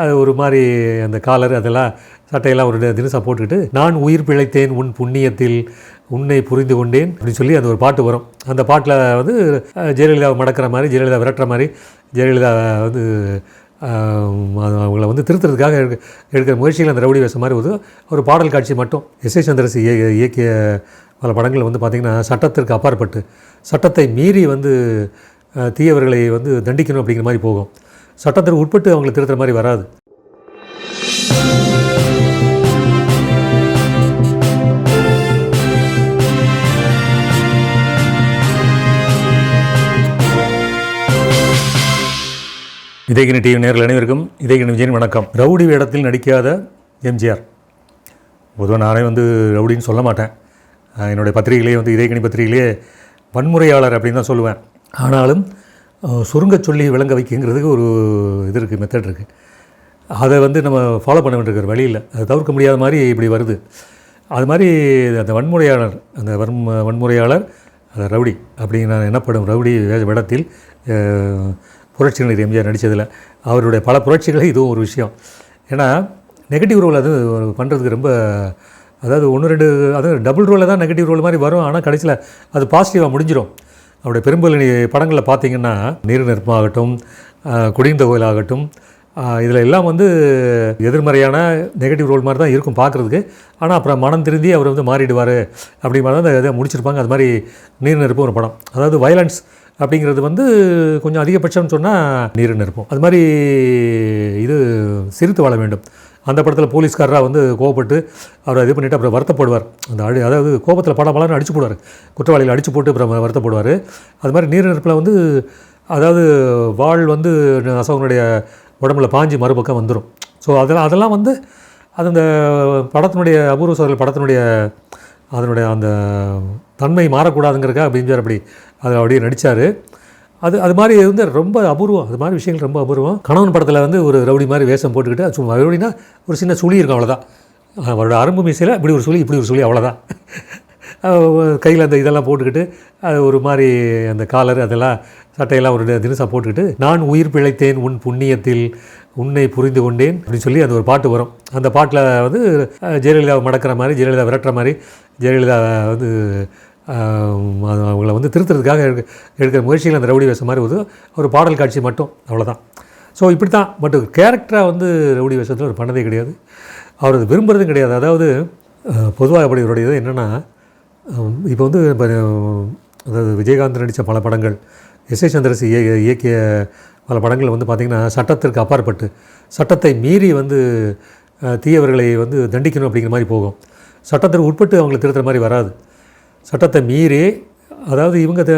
அது ஒரு மாதிரி அந்த காலர் அதெல்லாம் சட்டையெல்லாம் ஒரு தினசாக போட்டுக்கிட்டு நான் உயிர் பிழைத்தேன் உன் புண்ணியத்தில் உன்னை புரிந்து கொண்டேன் அப்படின்னு சொல்லி அந்த ஒரு பாட்டு வரும். அந்த பாட்டில் வந்து ஜெயலலிதாவை மடக்கிற மாதிரி ஜெயலலிதா விரட்டுற மாதிரி ஜெயலலிதா வந்து அது அவங்கள வந்து திருத்துறதுக்காக எடுக்கிற முயற்சிகள் அந்த ரவுடி வேஷம் மாதிரி ஒரு ஒரு பாடல் காட்சி மட்டும். எஸ் ஏ சந்திரசி இயக்கிய பல படங்கள் வந்து பார்த்திங்கன்னா சட்டத்திற்கு அப்பாற்பட்டு சட்டத்தை மீறி வந்து தீயவர்களை வந்து தண்டிக்கணும் அப்படிங்கிற மாதிரி போகும். சட்டத்திற்கு உட்பட்டு அவங்களை திருத்துற மாதிரி வராது. இதயகினி டிவி நேரில் அனைவருக்கும் இதயகினி விஜயன் வணக்கம். ரவுடி வேடத்தில் நடிக்காத எம்ஜிஆர். பொதுவாக நானே வந்து ரவுடின்னு சொல்ல மாட்டேன். என்னுடைய பத்திரிகையிலே வந்து இதயகினி பத்திரிகையிலே வன்முறையாளர் அப்படின்னு தான் சொல்லுவேன். ஆனாலும் சுருங்க சுருங்கச் சொல்லி விளங்க வைக்கிங்கிறதுக்கு ஒரு இது இருக்குது மெத்தட் இருக்குது அதை வந்து நம்ம ஃபாலோ பண்ண வேண்டியிருக்கிற வழியில் அதை தவிர்க்க முடியாத மாதிரி இப்படி வருது. அது மாதிரி அந்த வன்முறையாளர் அந்த வன் வன்முறையாளர் அந்த ரவுடி அப்படிங்கிற எனப்படும் ரவுடி வே- வேடத்தில் அஹ், புரட்சிகர் எம்ஜிஆர் நடித்ததில் அவருடைய பல புரட்சிகளே இதுவும் ஒரு விஷயம். ஏன்னா நெகட்டிவ் ரோல் அது பண்ணுறதுக்கு ரொம்ப அதாவது ஒன்று ரெண்டு அதாவது டபுள் ரோலில் தான் நெகட்டிவ் ரோல் மாதிரி வரும். ஆனால் கடைசியில் அது பாசிட்டிவாக முடிஞ்சிடும் அவருடைய பெரும்பலனி படங்களில் பார்த்தீங்கன்னா நீர் நெருப்பாகட்டும் குடிந்த கோயிலாகட்டும் இதில் எல்லாம் வந்து எதிர்மறையான நெகட்டிவ் ரோல் மாதிரி தான் இருக்கும் பார்க்குறதுக்கு. ஆனால் அப்புறம் மனம் திருந்தி அவர் வந்து மாறிடுவார் அப்படி மாதிரி தான் இதை முடிச்சிருப்பாங்க. அது மாதிரி நீர் நெருப்பும் ஒரு படம். அதாவது வயலன்ஸ் அப்படிங்கிறது வந்து கொஞ்சம் அதிகபட்சம்னு சொன்னால் நீர் நெருப்பும் அது மாதிரி இது சிரித்து வாழ வேண்டும். அந்த படத்தில் போலீஸ்காரராக வந்து கோவப்பட்டு அவரை இது பண்ணிவிட்டு அப்புறம் வருத்தப்படுவார். அந்த அடி அதாவது கோபத்தில் படம் பலன்னு அடிச்சு போடுவார். குற்றவாளிகள் அடிச்சு போட்டு அப்புறம் வருத்தப்படுவார். அது மாதிரி நீர் நெருப்பில் வந்து அதாவது வாள் வந்து அசோகனுடைய உடம்புல பாஞ்சு மறுபக்கம் வந்துடும் ஸோ அதெல்லாம் அதெல்லாம் வந்து அது அந்த படத்தினுடைய அபூர்வ சோதரல் படத்தினுடைய அதனுடைய அந்த தன்மை மாறக்கூடாதுங்கிறக்கா அப்படின்னு அப்படி அதில் அப்படியே நடித்தார் அது அது மாதிரி வந்து ரொம்ப அபூர்வம். அது மாதிரி விஷயங்கள் ரொம்ப அபூர்வம். கணவன் படத்தில் வந்து ஒரு ரவுடி மாதிரி வேஷம் போட்டுக்கிட்டு அது சும்மா ரவுடினா ஒரு சின்ன சுழி இருக்கும் அவ்வளோதான் அவரோட அரும்பு மீசையில் இப்படி ஒரு சுழி இப்படி ஒரு சுழி அவ்வளோதான் கையில் அந்த இதெல்லாம் போட்டுக்கிட்டு அது ஒரு மாதிரி அந்த காலர் அதெல்லாம் சட்டையெல்லாம் ஒரு தினசாக போட்டுக்கிட்டு நான் உயிர் பிழைத்தேன் உன் புண்ணியத்தில் உன்னை புரிந்து கொண்டேன் அப்படின்னு சொல்லி அந்த ஒரு பாட்டு வரும். அந்த பாட்டில் வந்து ஜெயலலிதா ஜெயலலிதாவை மடக்கிற மாதிரி ஜெயலலிதா விரட்டுற மாதிரி ஜெயலலிதா வந்து அது அவங்கள வந்து திருத்துறதுக்காக எடுக்கிற முயற்சிகள் அந்த ரவுடி வேஷம் மாதிரி ஒரு ஒரு பாடல் காட்சி மட்டும் அவ்வளோதான் ஸோ இப்படி தான் பட் கேரக்டராக வந்து ரவுடி வேஷத்தில் ஒரு பண்ணதே கிடையாது. அவர் அது விரும்புறதும் கிடையாது. அதாவது பொதுவாக அப்படி இவருடைய இது என்னென்னா இப்போ வந்து அதாவது விஜயகாந்த் நடித்த பல படங்கள் எஸ் ஏ சந்திரசி இய- இயக்கிய பல படங்கள் வந்து பார்த்திங்கன்னா சட்டத்திற்கு அப்பாற்பட்டு சட்டத்தை மீறி வந்து தீயவர்களை வந்து தண்டிக்கணும் அப்படிங்கிற மாதிரி போகும். சட்டத்திற்கு உட்பட்டு அவங்களை திருத்துற மாதிரி வராது. சட்டத்தை மீறி அதாவது இவங்க த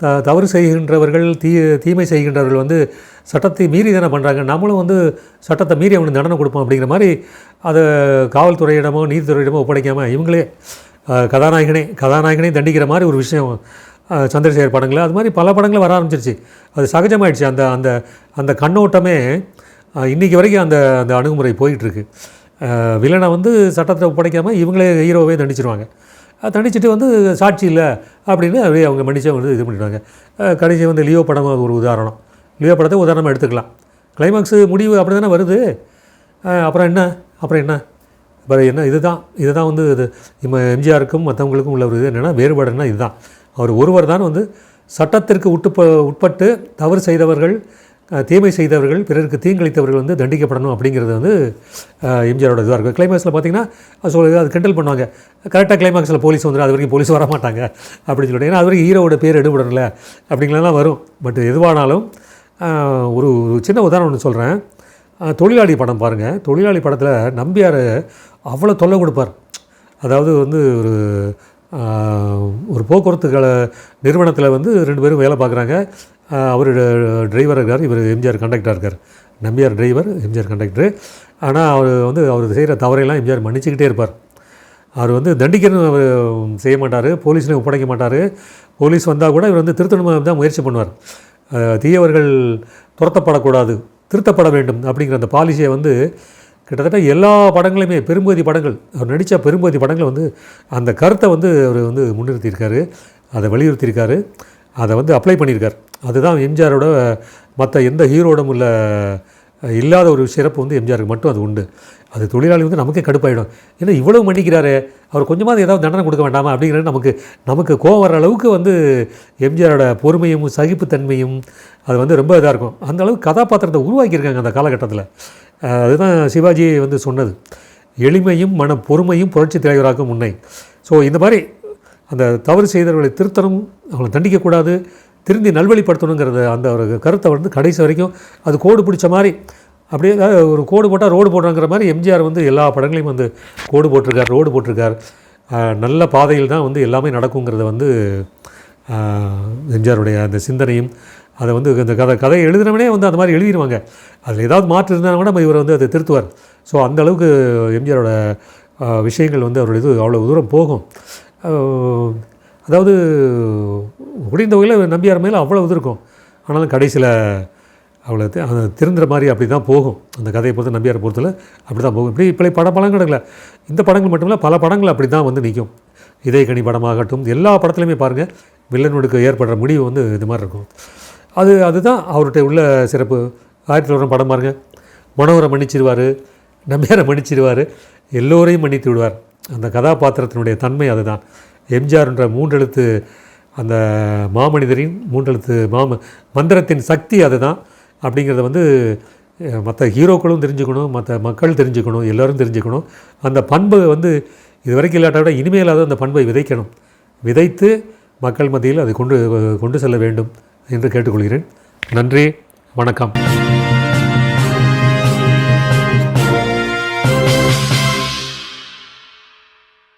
த- தவறு செய்கின்றவர்கள் தீ தீமை செய்கின்றவர்கள் வந்து சட்டத்தை மீறி தானே பண்ணுறாங்க நம்மளும் வந்து சட்டத்தை மீறி அவனுக்கு தண்டனை கொடுப்போம் அப்படிங்கிற மாதிரி அதை காவல்துறையிடமோ நீதித்துறையிடமோ ஒப்படைக்காமல் இவங்களே கதாநாயகனே கதாநாயகனே தண்டிக்கிற மாதிரி ஒரு விஷயம் சந்திரசேகர் படங்கள் அது மாதிரி பல படங்கள் வர ஆரம்பிச்சிருச்சு. அது சகஜமாயிடுச்சு. அந்த அந்த அந்த கண்ணோட்டமே இன்றைக்கி இன்னைக்கு வரைக்கும் அந்த அந்த அணுகுமுறை போயிட்டுருக்கு வில்லனை வந்து சட்டத்தை ஒப்படைக்காமல் இவங்களே ஹீரோவே தண்டிச்சிருவாங்க. தண்டிச்சுட்டு வந்து சாட்சி இல்லை அப்படின்னு அப்படியே அவங்க மன்னிச்சு வந்து இது பண்ணிடுவாங்க. கடைசி வந்து லியோ படம் ஒரு உதாரணம். லியோ படத்தை உதாரணமாக எடுத்துக்கலாம். கிளைமேக்ஸு முடிவு அப்படி தானே வருது அப்புறம் என்ன? அப்புறம் என்ன? அப்புறம் என்ன? இதுதான். இதுதான் வந்து இது. நம்ம எம்ஜிஆருக்கும் மற்றவங்களுக்கும் உள்ள ஒரு இது என்னென்னா வேறுபாடுன்னா இதுதான். அவர் ஒருவர் தான் வந்து சட்டத்திற்கு உட்ப உட்பட்டு தவறு செய்தவர்கள் தீமை செய்தவர்கள் பிறருக்கு தீங்கிழைத்தவர்கள் வந்து தண்டிக்கப்படணும் அப்படிங்கிறது வந்து எம்ஜிஆரோட இதாக இருக்கும். கிளைமேக்ஸில் பார்த்தீங்கன்னா அது சொல்லுது அது கிண்டல் பண்ணுவாங்க. கரெக்டாக கிளைமேக்ஸில் போலீஸ் வந்துடும் அது வரைக்கும் போலீஸ் வர மாட்டாங்க அப்படின்னு சொல்லிட்டு. ஏன்னா அது வரைக்கும் ஹீரோட பேர் எடுபடணும்ல அப்படிங்கலாம் வரும். பட் எதுவானாலும் ஒரு ஒரு சின்ன உதாரணம் ஒன்று சொல்கிறேன் தொழிலாளி படம் பாருங்கள் தொழிலாளி படத்தில் நம்பியார் அவ்வளோ தொல்லை கொடுப்பார். அதாவது வந்து ஒரு ஒரு போக்குவரத்து கல நிறுவனத்தில் வந்து ரெண்டு பேரும் வேலை பார்க்குறாங்க. அவர் டிரைவர் இருக்கார் இவர் எம்ஜிஆர் கண்டக்டராக இருக்கார். நம்பியார் டிரைவர் எம்ஜிஆர் கண்டக்டரு ஆனால் அவர் வந்து அவர் செய்கிற தவறையெல்லாம் எம்ஜிஆர் மன்னிச்சுக்கிட்டே இருப்பார். அவர் வந்து தண்டிக்கணும் அவர் செய்ய மாட்டார் போலீஸ்லையும் ஒப்படைக்க மாட்டார். போலீஸ் வந்தால் கூட இவர் வந்து திருத்தணும் தான் முயற்சி பண்ணுவார். தீயவர்கள் துரத்தப்படக்கூடாது திருத்தப்பட வேண்டும் அப்படிங்கிற அந்த பாலிசியை வந்து கிட்டத்தட்ட எல்லா படங்களையுமே பெரும்பகுதி படங்கள் அவர் நடித்த பெரும்பகுதி படங்கள் வந்து அந்த கருத்தை வந்து அவர் வந்து முன்னிறுத்தியிருக்காரு அதை வலியுறுத்தியிருக்காரு அதை வந்து அப்ளை பண்ணியிருக்கார். அதுதான் எம்ஜிஆரோட மற்ற எந்த ஹீரோடும் உள்ள இல்லாத ஒரு சிறப்பு வந்து எம்ஜிஆருக்கு மட்டும் அது உண்டு. அது தொழிலாளி வந்து நமக்கே கடுப்பாயிடும். ஏன்னா இவ்வளவு மன்னிக்கிறாரு அவர் கொஞ்சமாவது ஏதாவது தண்டனை கொடுக்க வேண்டாமா? அப்படிங்கிறது நமக்கு நமக்கு கோவம் வர அளவுக்கு வந்து எம்ஜிஆரோட பொறுமையும் சகிப்புத்தன்மையும் அது வந்து ரொம்ப இதாக இருக்கும். அந்த அளவுக்கு கதாபாத்திரத்தை உருவாக்கியிருக்காங்க அந்த காலகட்டத்தில். அதுதான் சிவாஜி வந்து சொன்னது. எளிமையும் மன பொறுமையும் புரட்சி தலைவராக்கும் முன்னை ஸோ இந்த மாதிரி அந்த தவறு செய்தவர்களை திருத்தணும் அவங்களை தண்டிக்கக்கூடாது திருந்தி நல்வழிப்படுத்தணுங்கிறத அந்த ஒரு கருத்தை வந்து கடைசி வரைக்கும் அது கோடு பிடிச்ச மாதிரி அப்படியே ஒரு கோடு போட்டால் ரோடு போடுறாங்கிற மாதிரி எம்ஜிஆர் வந்து எல்லா படங்களையும் வந்து கோடு போட்டிருக்கார் ரோடு போட்டிருக்கார். நல்ல பாதையில் தான் வந்து எல்லாமே நடக்குங்கிறத வந்து எம்ஜிஆருடைய அந்த சிந்தனையும் அதை வந்து இந்த கதை கதை எழுதுனவனே வந்து அந்த மாதிரி எழுதிடுவாங்க அதில் ஏதாவது மாற்று இருந்தாலும் கூட நம்ம இவர் வந்து அதை திருத்துவார். ஸோ அந்த அளவுக்கு எம்ஜிஆரோட விஷயங்கள் வந்து அவருடைய இது அவ்வளோ தூரம் போகும். அதாவது முடிந்த வகையில் நம்பியார் மேலே அவ்வளோ இது இருக்கும். ஆனாலும் கடைசியில் அவ்வளோ திருந்துற மாதிரி அப்படி தான் போகும். அந்த கதையை பொறுத்து நம்பியார் பொறுத்தல அப்படி தான் போகும். இப்படி இப்படி பட படங்கள் இந்த படங்கள் மட்டும் இல்லை பல படங்கள் அப்படி தான் வந்து நிற்கும். இதயக்கனி படமாகட்டும் எல்லா படத்துலையுமே பாருங்கள் வில்லனுக்கு ஏற்படுற முடிவு வந்து இது மாதிரி இருக்கும். அது அதுதான் அவர்கிட்ட உள்ள சிறப்பு. ஆயிரத்தி தொள்ளாயிரம் படம் பாருங்கள் மனோகரை மன்னிச்சிருவார் நம்பியாரை மன்னிச்சிருவார் எல்லோரையும் மன்னித்து விடுவார். அந்த கதாபாத்திரத்தினுடைய தன்மை அதுதான். எம்ஜிஆர்ன்ற மூன்றெழுத்து அந்த மாமனிதரின் மூன்றெழுத்து மாம மந்திரத்தின் சக்தி அதுதான். அப்படிங்கிறத வந்து மற்ற ஹீரோக்களும் தெரிஞ்சுக்கணும் மற்ற மக்கள் தெரிஞ்சுக்கணும் எல்லோரும் தெரிஞ்சுக்கணும். அந்த பண்பை வந்து இது வரைக்கும் இல்லாட்ட விட இனிமேலாவது அந்த பண்பை விதைக்கணும். விதைத்து மக்கள் மத்தியில் அதை கொண்டு கொண்டு செல்ல வேண்டும் என்று கேட்டுக்கொள்கிறேன். நன்றி வணக்கம்.